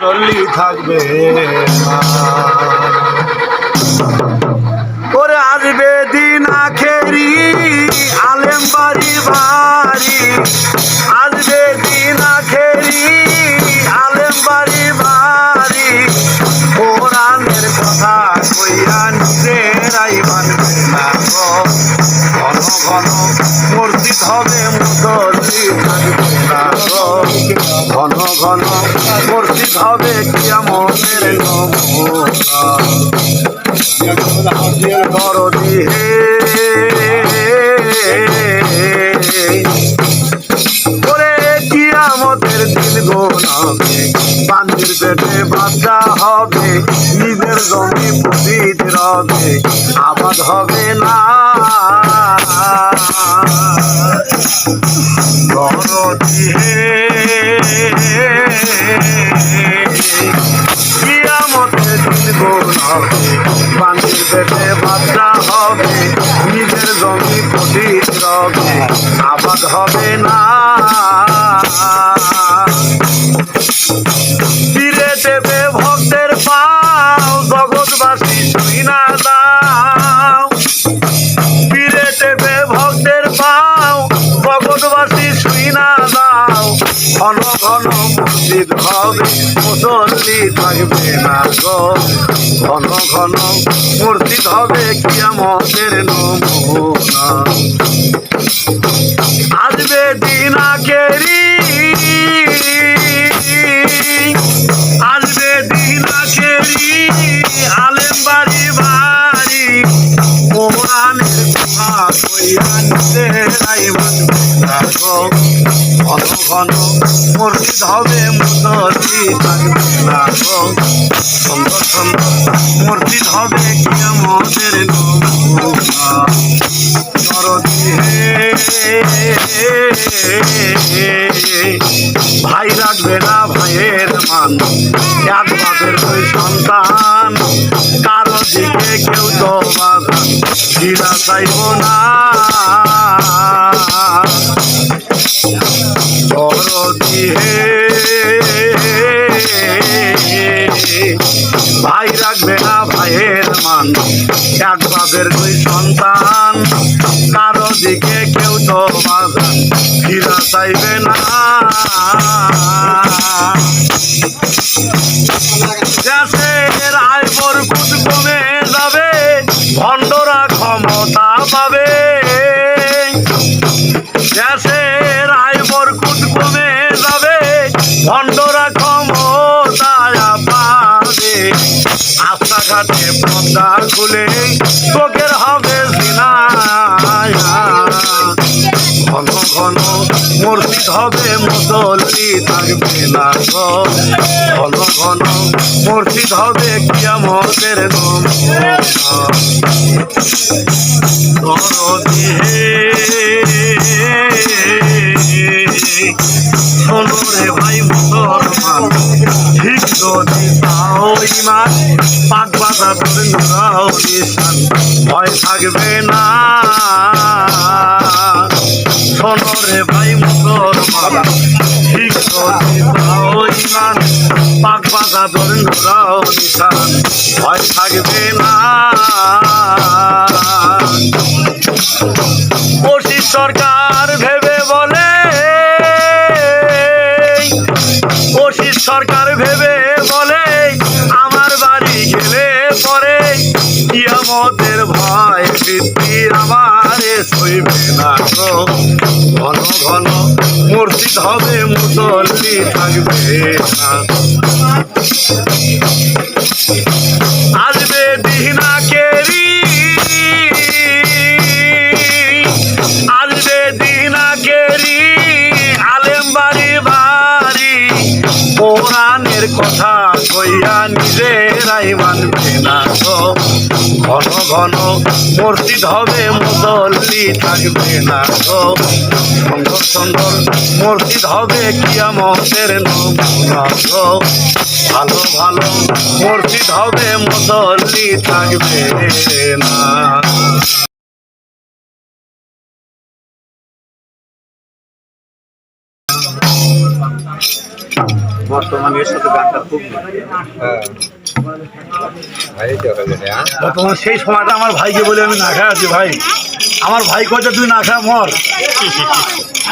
চল্লি থাকবে ওরে আসবে দিন আখেরি, আলেম বাড়ি বাড়ি। আসবে দিন আখেরি, আলেম বাড়ি বাড়ি। কোরআনের কথা কইয়া নিজেরাই মানবে না ঘন ঘন মসজিদ হবে, মুসল্লি থাকবে না ঘন ঘন মসজিদ হবে কিয়ামতের নমুনা। দরদি হে ওরে কিয়ামতের দিন গোনাবে বান্দির পেটে বাচ্চা হবে, নিজের জমি পুষিত রবে আবাদ হবে না। গোনাবে বান্দির পেটে বাচ্চা হবে, নিজের জমি পটিত রবে, আবাদ হবে না। ফিরে দেবে ভক্তের পাও, জগৎবাসী শুই না দাও। ফিরে দেবে ভক্তের পাও, জগৎবাসী শুই না দাও। ঘন ঘন মসজিদ হবে মুসল্লি থাকবে না গো। ঘন ঘন মসজিদ হবে কিয়ামতের নমুনা। ঘন ঘন মসজিদ হবে গো। সুন্দর সুন্দর মসজিদ হবে কিয়ামতের ভাই রাখবে না ভাইয়ের মান এক বাপের দুই সন্তান কারও দিকে কেউ তো বাধা চাইব না ভাই রাখবে না ভাইয়ের মান। এক বাপের দুই সন্তান, কারও দিকে কেউ তো বাজান ফিরা চাইবে রাস্তাঘাটে পদ্মা খুলে চোখের হবে ঘন ঘন মসজিদ হবে মুসলি থাকবে না। ঘন ঘন মসজিদ হবে কিয়ামতের নমুনা দরদি তাও ইমান পাক নুরাও নিশান ভয় থাকবে না। শোনো ভাই ভাই মুসলমান, ঠিক ইমান, পাক তোর নুরাও নিশান ভয় থাকবে না। বৃদ্ধি আমারে সইবে না গো। ঘন ঘন মূর্তি হবে মুসল্লি থাকবে না। আসবে দিনা মানবে না ঘন ঘন মসজিদ হবে মুসল্লি থাকবে না গো সুন্দর সুন্দর মসজিদ হবে কিয়ামতের গো ভালো ভালো মসজিদ হবে মুসল্লি থাকবে না বর্তমানে এর সাথে গানটা খুব বর্তমানে সেই সময়টা আমার ভাইকে বলে আমি না আছি ভাই। আমার ভাই কয়েছে তুই না খা মর।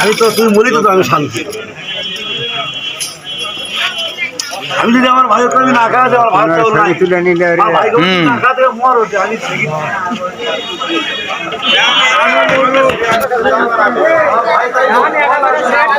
আমি তো তুই মরি তো আমি শান্তি। আমি যদি আমার ভাইকে আমি না খাওয়াচ্ছি আমার ভাই নাই তুলে নিলে না খাওয়াতে মর। ওঠে আমি ঠিকই